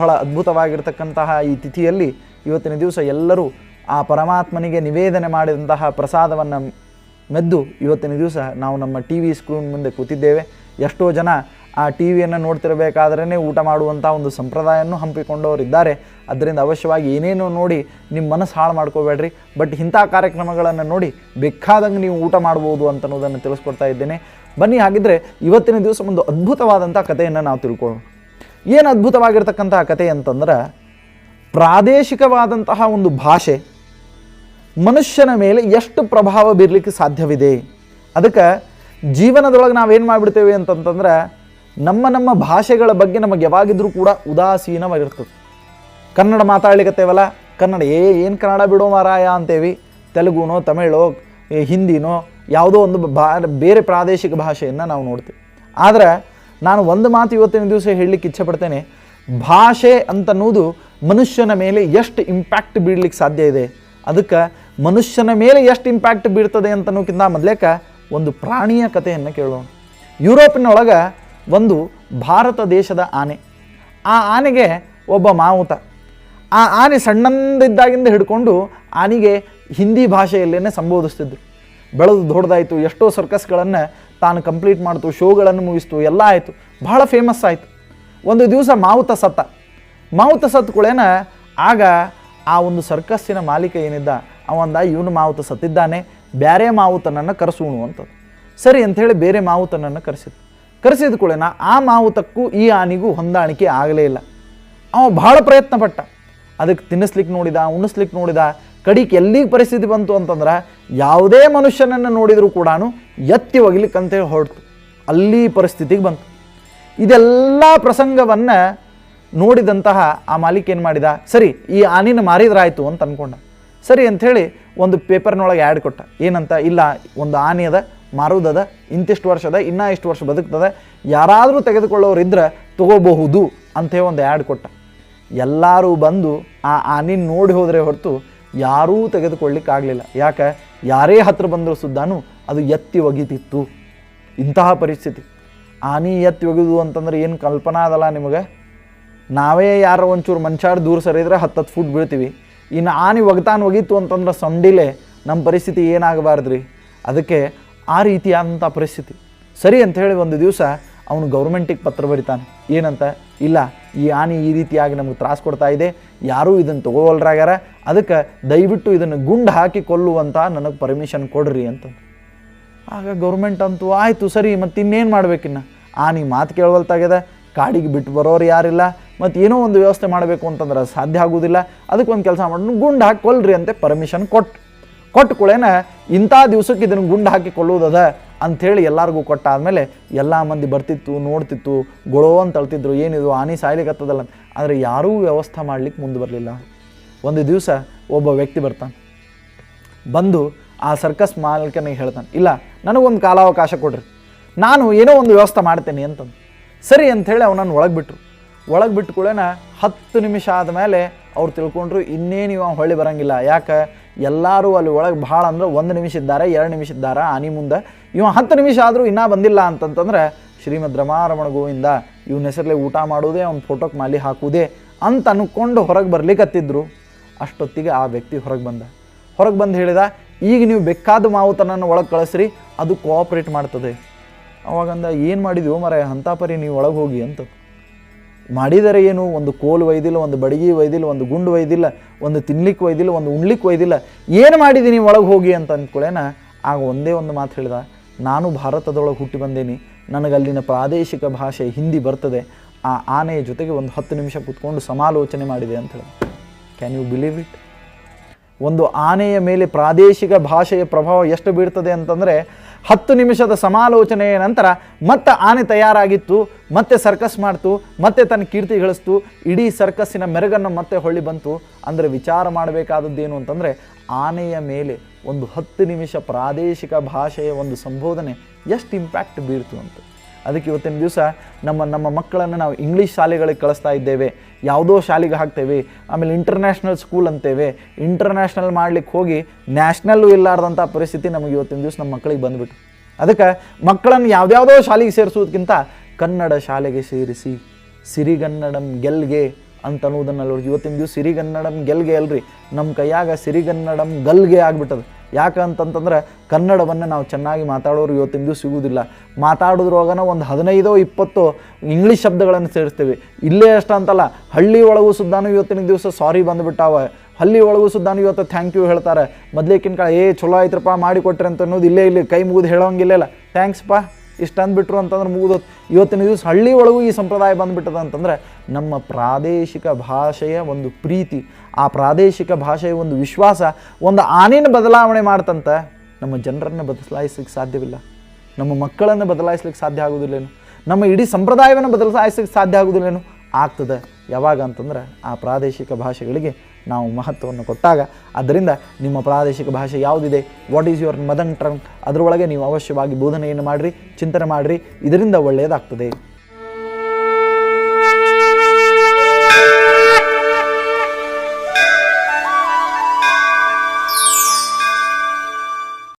ಬಹಳ ಅದ್ಭುತವಾಗಿರ್ತಕ್ಕಂತಹ ಈ ತಿಥಿಯಲ್ಲಿ ಇವತ್ತಿನ ದಿವಸ ಎಲ್ಲರೂ ಆ ಪರಮಾತ್ಮನಿಗೆ ನಿವೇದನೆ ಮಾಡಿದಂತಹ ಪ್ರಸಾದವನ್ನು ಮೆದ್ದು ಇವತ್ತಿನ ದಿವಸ ನಾವು ನಮ್ಮ ಟಿ ವಿ ಸ್ಕ್ರೀನ್ ಮುಂದೆ ಕೂತಿದ್ದೇವೆ. ಎಷ್ಟೋ ಜನ ಆ ಟಿ ವಿಯನ್ನು ನೋಡ್ತಿರಬೇಕಾದ್ರೇ ಊಟ ಮಾಡುವಂಥ ಒಂದು ಸಂಪ್ರದಾಯವನ್ನು ಹಂಪಿಕೊಂಡವರಿದ್ದಾರೆ ಅದರಿಂದ ಅವಶ್ಯವಾಗಿ ಏನೇನೋ ನೋಡಿ ನಿಮ್ಮ ಮನಸ್ಸು ಹಾಳು ಮಾಡ್ಕೋಬೇಡ್ರಿ. ಬಟ್ ಇಂಥ ಕಾರ್ಯಕ್ರಮಗಳನ್ನು ನೋಡಿ ಬೇಕಾದಂಗೆ ನೀವು ಊಟ ಮಾಡ್ಬೋದು ಅಂತ ಅನ್ನೋದನ್ನು ತಿಳಿಸ್ಕೊಡ್ತಾ ಇದ್ದೇನೆ. ಬನ್ನಿ, ಹಾಗಿದ್ರೆ ಇವತ್ತಿನ ದಿವಸ ಒಂದು ಅದ್ಭುತವಾದಂಥ ಕಥೆಯನ್ನು ನಾವು ತಿಳ್ಕೊಳ್ಳೋಣ ಏನು ಅದ್ಭುತವಾಗಿರ್ತಕ್ಕಂತಹ ಕತೆ ಅಂತಂದ್ರೆ ಪ್ರಾದೇಶಿಕವಾದಂತಹ ಒಂದು ಭಾಷೆ ಮನುಷ್ಯನ ಮೇಲೆ ಎಷ್ಟು ಪ್ರಭಾವ ಬೀರಲಿಕ್ಕೆ ಸಾಧ್ಯವಿದೆ. ಅದಕ್ಕೆ ಜೀವನದೊಳಗೆ ನಾವೇನು ಮಾಡಿಬಿಡ್ತೇವೆ ಅಂತಂತಂದ್ರೆ ನಮ್ಮ ನಮ್ಮ ಭಾಷೆಗಳ ಬಗ್ಗೆ ನಮಗೆ ಯಾವಾಗಿದ್ರೂ ಕೂಡ ಉದಾಸೀನವಾಗಿರ್ತದೆ. ಕನ್ನಡ ಮಾತಾಡ್ಲಿಕ್ಕತ್ತೇವಲ್ಲ ಕನ್ನಡ ಏ, ಏನು ಕನ್ನಡ ಬಿಡೋ ಮಾರಾಯ ಅಂತೇವಿ. ತೆಲುಗುನೋ, ತಮಿಳೋ ಹಿಂದಿನೋ ಯಾವುದೋ ಒಂದು ಬಾ, ಬೇರೆ ಪ್ರಾದೇಶಿಕ ಭಾಷೆಯನ್ನು ನಾವು ನೋಡ್ತೀವಿ. ಆದರೆ ನಾನು ಒಂದು ಮಾತು ಇವತ್ತಿನ ದಿವಸ ಹೇಳಲಿಕ್ಕೆ ಇಚ್ಛೆ ಪಡ್ತೇನೆ ಭಾಷೆ ಅಂತನ್ನೋದು ಮನುಷ್ಯನ ಮೇಲೆ ಎಷ್ಟು ಇಂಪ್ಯಾಕ್ಟ್ ಬೀಳಲಿಕ್ಕೆ ಸಾಧ್ಯ ಇದೆ? ಅದಕ್ಕೆ ಮನುಷ್ಯನ ಮೇಲೆ ಎಷ್ಟು ಇಂಪ್ಯಾಕ್ಟ್ ಬೀಳ್ತದೆ ಅಂತನ್ನೋಕ್ಕಿಂತ ಮೊದಲೇಕ ಒಂದು ಪ್ರಾಣಿಯ ಕಥೆಯನ್ನು ಕೇಳೋಣ. ಯುರೋಪಿನೊಳಗೆ ಒಂದು ಭಾರತ ದೇಶದ ಆನೆ. ಆ ಆನೆಗೆ ಒಬ್ಬ ಮಾವುತ. ಆ ಆನೆ ಸಣ್ಣಂದಿದ್ದಾಗಿಂದ ಹಿಡ್ಕೊಂಡು ಆನೆಗೆ ಹಿಂದಿ ಭಾಷೆಯಲ್ಲೇ ಸಂಬೋಧಿಸ್ತಿದ್ರು. ಬೆಳೆದು ದೊಡ್ಡದಾಯಿತು, ಎಷ್ಟೋ ಸರ್ಕಸ್ಗಳನ್ನು ತಾನು ಕಂಪ್ಲೀಟ್ ಮಾಡ್ತು, ಶೋಗಳನ್ನು ಮುಗಿಸ್ತು, ಎಲ್ಲ ಆಯಿತು. ಬಹಳ ಫೇಮಸ್ ಆಯಿತು. ಒಂದು ದಿವಸ ಮಾವುತ ಸತ್ತ. ಮಾವುತ ಸತ್ಕೊಳ್ಳೇನ ಆಗ ಆ ಒಂದು ಸರ್ಕಸ್ಸಿನ ಮಾಲೀಕ ಏನಿದ್ದ, ಅವಂದ ಇವನು ಮಾವುತ ಸತ್ತಿದ್ದಾನೆ ಬೇರೆ ಮಾವುತನನ್ನು ಕರೆಸೋಣು ಅಂತದ್ದು ಸರಿ ಅಂಥೇಳಿ ಬೇರೆ ಮಾವುತನನ್ನು ಕರೆಸಿದ್ರು ಕರೆಸಿದ ಕೂಡ ಆ ಮಾವುತಕ್ಕೂ ಈ ಆನೆಗೂ ಹೊಂದಾಣಿಕೆ ಆಗಲೇ ಇಲ್ಲ. ಅವ ಭಾಳ ಪ್ರಯತ್ನ ಪಟ್ಟ ಅದಕ್ಕೆ ತಿನ್ನಿಸ್ಲಿಕ್ಕೆ ನೋಡಿದ ಉಣಿಸ್ಲಿಕ್ಕೆ ನೋಡಿದ ಕಡಿಕ್ ಎಲ್ಲಿಗೆ ಪರಿಸ್ಥಿತಿ ಬಂತು ಅಂತಂದ್ರೆ ಯಾವುದೇ ಮನುಷ್ಯನನ್ನು ನೋಡಿದರೂ ಕೂಡ ಎತ್ತಿ ಒಗಿಲಿಕ್ಕೆ ಅಂತೇಳಿ ಹೊರಡ್ತು ಅಲ್ಲಿ ಪರಿಸ್ಥಿತಿಗೆ ಬಂತು. ಇದೆಲ್ಲ ಪ್ರಸಂಗವನ್ನು ನೋಡಿದಂತಹ ಆ ಮಾಲೀಕ ಏನು ಮಾಡಿದ? ಸರಿ, ಈ ಆನಿನ ಮಾರಿದ್ರಾಯ್ತು ಅಂತ ಅಂದ್ಕೊಂಡ ಸರಿ ಅಂಥೇಳಿ ಒಂದು ಪೇಪರ್ನೊಳಗೆ ಆ್ಯಡ್ ಕೊಟ್ಟ. ಏನಂತ? ಇಲ್ಲ, ಒಂದು ಆನೆ ಅದ ಮಾರುದದ ಇಂತಿಷ್ಟು ವರ್ಷದ, ಇನ್ನೂ ಇಷ್ಟು ವರ್ಷ ಬದುಕ್ತದೆ, ಯಾರಾದರೂ ತೆಗೆದುಕೊಳ್ಳೋರು ಇದ್ರೆ ತಗೋಬಹುದು ಅಂಥೇಳಿ ಒಂದು ಆ್ಯಡ್ ಕೊಟ್ಟ. ಎಲ್ಲರೂ ಬಂದು ಆ ಆನಿನ ನೋಡಿ ಹೋದರೆ ಹೊರತು ಯಾರೂ ತೆಗೆದುಕೊಳ್ಳಿಕ್ಕಾಗಲಿಲ್ಲ. ಯಾಕೆ? ಯಾರೇ ಹತ್ರ ಬಂದರೂ ಸುದ್ದಾನು ಅದು ಎತ್ತಿ ಒಗಿತಿತ್ತು. ಇಂತಹ ಪರಿಸ್ಥಿತಿ. ಆನೆ ಎತ್ತಿ ಒಗೆದು ಅಂತಂದ್ರೆ ಏನು ಕಲ್ಪನಾ ಅದಲ್ಲ ನಿಮಗೆ? ನಾವೇ ಯಾರೋ ಒಂಚೂರು ಮನುಷ್ಯರು ದೂರ ಸರಿದ್ರೆ ಹತ್ತತ್ತು ಫುಟ್ ಬೀಳ್ತೀವಿ. ಇನ್ನು ಆನೆ ಒಗತಾನ ಒಗೀತು ಅಂತಂದ್ರೆ ಸಂಡಿಲೆ ನಮ್ಮ ಪರಿಸ್ಥಿತಿ ಏನಾಗಬಾರ್ದ್ರಿ? ಅದಕ್ಕೆ ಆ ರೀತಿಯಾದಂಥ ಪರಿಸ್ಥಿತಿ. ಸರಿ ಅಂತ ಹೇಳಿ ಒಂದು ದಿವಸ ಅವನು ಗೌರ್ಮೆಂಟಿಗೆ ಪತ್ರ ಬರಿತಾನೆ. ಏನಂತ? ಇಲ್ಲ, ಈ ಆನೆ ಈ ರೀತಿಯಾಗಿ ನಮಗೆ ತ್ರಾಸ ಕೊಡ್ತಾ ಇದೆ. ಯಾರೂ ಇದನ್ನು ತಗೋವಲ್ರಾಗ್ಯಾರ ಅದಕ್ಕೆ ದಯವಿಟ್ಟು ಇದನ್ನು ಗುಂಡು ಹಾಕಿ ಕೊಲ್ಲುವಂತ ನನಗೆ ಪರ್ಮಿಷನ್ ಕೊಡ್ರಿ ಅಂತ ಆಗ ಗೌರ್ಮೆಂಟ್ ಅಂತೂ, ಆಯಿತು ಸರಿ, ಮತ್ತು ಇನ್ನೇನು ಮಾಡಬೇಕಿನ್ನ ಆನೆ ಮಾತು ಕೇಳವಲ್ತಾಗ್ಯದ. ಕಾಡಿಗೆ ಬಿಟ್ಟು ಬರೋರು ಯಾರಿಲ್ಲ. ಮತ್ತು ಏನೋ ಒಂದು ವ್ಯವಸ್ಥೆ ಮಾಡಬೇಕು ಅಂತಂದ್ರೆ ಸಾಧ್ಯ ಆಗೋದಿಲ್ಲ. ಅದಕ್ಕೆ ಒಂದು ಕೆಲಸ ಮಾಡೋಣ ಗುಂಡು ಹಾಕಿ ಕೊಲ್ರಿ ಅಂತ ಪರ್ಮಿಷನ್ ಕೊಟ್ಟು ಕೊಟ್ಟು ಕೂಡೇನ ಇಂಥ ದಿವಸಕ್ಕೆ ಇದನ್ನು ಗುಂಡು ಹಾಕಿ ಕೊಲ್ಲುವುದದ ಅಂಥೇಳಿ ಎಲ್ಲರಿಗೂ ಕೊಟ್ಟಾದ್ಮೇಲೆ ಎಲ್ಲ ಮಂದಿ ಬರ್ತಿತ್ತು, ನೋಡ್ತಿತ್ತು, ಗೊಳೋ ಅಂತ ಅಳ್ತಿದ್ರು, ಏನಿದು, ಆನೆ ಸಾಯ್ಲಿಕ್ಕತ್ತದಲ್ಲ. ಆದರೆ ಯಾರೂ ವ್ಯವಸ್ಥೆ ಮಾಡಲಿಕ್ಕೆ ಮುಂದೆ ಬರಲಿಲ್ಲ. ಒಂದು ದಿವಸ ಒಬ್ಬ ವ್ಯಕ್ತಿ ಬರ್ತಾನೆ. ಬಂದು ಆ ಸರ್ಕಸ್ ಮಾಲೀಕನಿಗೆ ಹೇಳ್ತಾನೆ, ಇಲ್ಲ, ನನಗೊಂದು ಕಾಲಾವಕಾಶ ಕೊಡ್ರಿ. ನಾನು ಏನೋ ಒಂದು ವ್ಯವಸ್ಥೆ ಮಾಡ್ತೇನೆ ಅಂತಂದು. ಸರಿ ಅಂಥೇಳಿ ಅವನನ್ನು ಒಳಗೆ ಬಿಟ್ಟರು ಒಳಗೆ ಬಿಟ್ಟು ಕೂಡ ಹತ್ತು ನಿಮಿಷ ಆದಮೇಲೆ ಅವ್ರು ತಿಳ್ಕೊಂಡ್ರು, ಇನ್ನೇನು ಇವ ಹೊಳ್ಳಿ ಬರಂಗಿಲ್ಲ. ಯಾಕೆ? ಎಲ್ಲರೂ ಅಲ್ಲಿ ಒಳಗೆ ಭಾಳ ಅಂದ್ರೆ ಒಂದು ನಿಮಿಷ ಇದ್ದಾರೆ, ಎರಡು ನಿಮಿಷ ಇದ್ದಾರೆ? ಆನಿ ಮುಂದೆ. ಇವ ಹತ್ತು ನಿಮಿಷ ಆದರೂ ಇನ್ನೂ ಬಂದಿಲ್ಲ ಅಂತಂತಂದ್ರೆ ಶ್ರೀಮದ್ ರಮಾರಮಣ ಗೋವಿಂದ ಇವನ ಹೆಸರಲ್ಲಿ ಊಟ ಮಾಡೋದೇ, ಅವ್ನ ಫೋಟೋಕ್ಕೆ ಮಾಲಿ ಹಾಕುವುದೇ ಅಂತ ಅಂದ್ಕೊಂಡು ಹೊರಗೆ ಬರ್ಲಿಕ್ಕತ್ತಿದ್ರು ಅಷ್ಟೊತ್ತಿಗೆ ಆ ವ್ಯಕ್ತಿ ಹೊರಗೆ ಬಂದ. ಹೊರಗೆ ಬಂದು ಹೇಳಿದ, ಈಗ ನೀವು ಬೇಕಾದ ಮಾವುತನನ್ನು ಒಳಗೆ ಕಳಿಸ್ರಿ, ಅದು ಕೋಆಪ್ರೇಟ್ ಮಾಡ್ತದೆ. ಅವಾಗಂದ, ಏನು ಮಾಡಿದ್ವಿ ಮರ ಹಂತಾಪರಿ ಪರಿ ನೀವು ಒಳಗೆ ಹೋಗಿ ಅಂತ. ಮಾಡಿದರೆ ಏನು? ಒಂದು ಕೋಲು ಒಯ್ದಿಲ್ಲ ಒಂದು ಬಡಗಿ ಒಯ್ದಿಲ್ಲ ಒಂದು ಗುಂಡು ಒಯ್ದಿಲ್ಲ ಒಂದು ತಿನ್ಲಿಕ್ಕೆ ಒಯ್ದಿಲ್ಲ ಒಂದು ಉಣ್ಲಿಕ್ಕೆ ಒಯ್ದಿಲ್ಲ ಏನು ಮಾಡಿದ್ದೀನಿ ಒಳಗೆ ಹೋಗಿ ಅಂತ ಅಂದ್ಕೊಳ್ಳೇನ ಆಗ ಒಂದೇ ಒಂದು ಮಾತು ಹೇಳಿದ, ನಾನು ಭಾರತದೊಳಗೆ ಹುಟ್ಟಿ ಬಂದೇನಿ. ನನಗಲ್ಲಿನ ಪ್ರಾದೇಶಿಕ ಭಾಷೆ ಹಿಂದಿ ಬರ್ತದೆ. ಆ ಆನೆಯ ಜೊತೆಗೆ ಒಂದು ಹತ್ತು ನಿಮಿಷ ಕೂತ್ಕೊಂಡು ಸಮಾಲೋಚನೆ ಮಾಡಿದೆ ಅಂತ ಹೇಳಿದೆ. ಕ್ಯಾನ್ ಯು ಬಿಲೀವ್ ಇಟ್ ಒಂದು ಆನೆಯ ಮೇಲೆ ಪ್ರಾದೇಶಿಕ ಭಾಷೆಯ ಪ್ರಭಾವ ಎಷ್ಟು ಬೀಳ್ತದೆ ಅಂತಂದರೆ ಹತ್ತು ನಿಮಿಷದ ಸಮಾಲೋಚನೆಯ ನಂತರ ಮತ್ತೆ ಆನೆ ತಯಾರಾಗಿತ್ತು, ಮತ್ತೆ ಸರ್ಕಸ್ ಮಾಡ್ತು, ಮತ್ತೆ ತನ್ನ ಕೀರ್ತಿ ಗಳಿಸ್ತು, ಇಡೀ ಸರ್ಕಸ್ಸಿನ ಮೆರುಗನ್ನು ಮತ್ತೆ ಹೊಳ್ಳಿ ಬಂತು. ಅಂದರೆ ವಿಚಾರ ಮಾಡಬೇಕಾದದ್ದೇನು ಅಂತಂದರೆ ಆನೆಯ ಮೇಲೆ ಒಂದು ಹತ್ತು ನಿಮಿಷ ಪ್ರಾದೇಶಿಕ ಭಾಷೆಯ ಒಂದು ಸಂಬೋಧನೆ ಎಷ್ಟು ಇಂಪ್ಯಾಕ್ಟ್ ಬೀರ್ತು ಅಂತ. ಅದಕ್ಕೆ ಇವತ್ತಿನ ದಿವಸ ನಮ್ಮ ನಮ್ಮ ಮಕ್ಕಳನ್ನು ನಾವು ಇಂಗ್ಲೀಷ್ ಶಾಲೆಗಳಿಗೆ ಕಳಿಸ್ತಾ ಇದ್ದೇವೆ. ಯಾವುದೋ ಶಾಲೆಗೆ ಹಾಕ್ತೇವೆ. ಆಮೇಲೆ ಇಂಟರ್ನ್ಯಾಷನಲ್ ಸ್ಕೂಲ್ ಅಂತೇವೆ. ಇಂಟರ್ನ್ಯಾಷನಲ್ ಮಾಡ್ಲಿಕ್ಕೆ ಹೋಗಿ ನ್ಯಾಷನಲ್ಲು ಇಲ್ಲಾರ್ದಂಥ ಪರಿಸ್ಥಿತಿ ನಮಗೆ ಇವತ್ತಿನ ದಿವಸ ನಮ್ಮ ಮಕ್ಕಳಿಗೆ ಬಂದ್ಬಿಟ್ಟು ಅದಕ್ಕೆ ಮಕ್ಕಳನ್ನು ಯಾವುದ್ಯಾವುದೋ ಶಾಲೆಗೆ ಸೇರಿಸೋದಕ್ಕಿಂತ ಕನ್ನಡ ಶಾಲೆಗೆ ಸೇರಿಸಿ, ಸಿರಿಗನ್ನಡಂ ಗೆಲ್ಗೆ ಅಂತ ಅನ್ನೋದನ್ನ ನೋಡಿ. ಇವತ್ತಿನ ದಿವಸ ಸಿರಿಗನ್ನಡಂ ಗೆಲ್ಗೆ ಅಲ್ರಿ. ನಮ್ಮ ಕೈಯಾಗ ಸಿರಿಗನ್ನಡಂ ಗಲ್ಗೆ ಆಗ್ಬಿಟ್ಟದು. ಯಾಕಂತಂತಂದ್ರೆ ಕನ್ನಡವನ್ನು ನಾವು ಚೆನ್ನಾಗಿ ಮಾತಾಡೋರು ಇವತ್ತಿನ ದಿವಸ ಸಿಗುವುದಿಲ್ಲ ಮಾತಾಡೋದ್ರೊಳಗನ ಒಂದು ಹದಿನೈದೋ ಇಪ್ಪತ್ತೋ ಇಂಗ್ಲೀಷ್ ಶಬ್ದಗಳನ್ನು ಸೇರಿಸ್ತೀವಿ. ಇಲ್ಲೇ ಅಷ್ಟ ಅಂತಲ್ಲ, ಹಳ್ಳಿ ಒಳಗೂ ಸುದ್ದಾನು ಇವತ್ತಿನ ದಿವಸ ಸಾರಿ ಬಂದುಬಿಟ್ಟಾವ. ಹಳ್ಳಿ ಒಳಗೂ ಸುದ್ದಾನು ಇವತ್ತು ಥ್ಯಾಂಕ್ ಯು ಹೇಳ್ತಾರೆ. ಮೊದಲೇಕಿನ ಕಾಲ, ಏ, ಚಲೋ ಆಯ್ತ್ರಪ್ಪ, ಮಾಡಿ ಕೊಟ್ರಿ ಅಂತ ಅನ್ನೋದು ಇಲ್ಲೇ ಇಲ್ಲಿ ಕೈ ಮುಗಿದು ಹೇಳೋಂಗಿಲ್ಲ ಥ್ಯಾಂಕ್ಸ್ ಪಾ. ಇಷ್ಟು ಅಂದ್ಬಿಟ್ರು ಅಂತಂದ್ರೆ ಮುಗಿದೋತ್. ಇವತ್ತಿನ ದಿವಸ ಹಳ್ಳಿ ಒಳಗೂ ಈ ಸಂಪ್ರದಾಯ ಬಂದ್ಬಿಟ್ಟದ ಅಂತಂದರೆ ನಮ್ಮ ಪ್ರಾದೇಶಿಕ ಭಾಷೆಯ ಒಂದು ಪ್ರೀತಿ, ಆ ಪ್ರಾದೇಶಿಕ ಭಾಷೆಯ ಒಂದು ವಿಶ್ವಾಸ, ಒಂದು ಆನೇನ ಬದಲಾವಣೆ ಮಾಡ್ತಂತ ನಮ್ಮ ಜನರನ್ನು ಬದಲಾಯಿಸ್ಲಿಕ್ಕೆ ಸಾಧ್ಯವಿಲ್ಲ. ನಮ್ಮ ಮಕ್ಕಳನ್ನು ಬದಲಾಯಿಸ್ಲಿಕ್ಕೆ ಸಾಧ್ಯ ಆಗೋದಿಲ್ಲೇನು? ನಮ್ಮ ಇಡೀ ಸಂಪ್ರದಾಯವನ್ನು ಬದಲಾಯಿಸ್ಲಿಕ್ಕೆ ಸಾಧ್ಯ ಆಗೋದಿಲ್ಲೇನು? ಆಗ್ತದೆ. ಯಾವಾಗ ಅಂತಂದ್ರೆ ಆ ಪ್ರಾದೇಶಿಕ ಭಾಷೆಗಳಿಗೆ ನಾವು ಮಹತ್ವವನ್ನು ಕೊಟ್ಟಾಗ ಅದರಿಂದ ನಿಮ್ಮ ಪ್ರಾದೇಶಿಕ ಭಾಷೆ ಯಾವುದಿದೆ? What is your mother tongue ಅದರೊಳಗೆ ನೀವು ಅವಶ್ಯವಾಗಿ ಬೋಧನೆಯನ್ನು ಮಾಡಿರಿ, ಚಿಂತನೆ ಮಾಡಿರಿ. ಇದರಿಂದ ಒಳ್ಳೆಯದಾಗ್ತದೆ.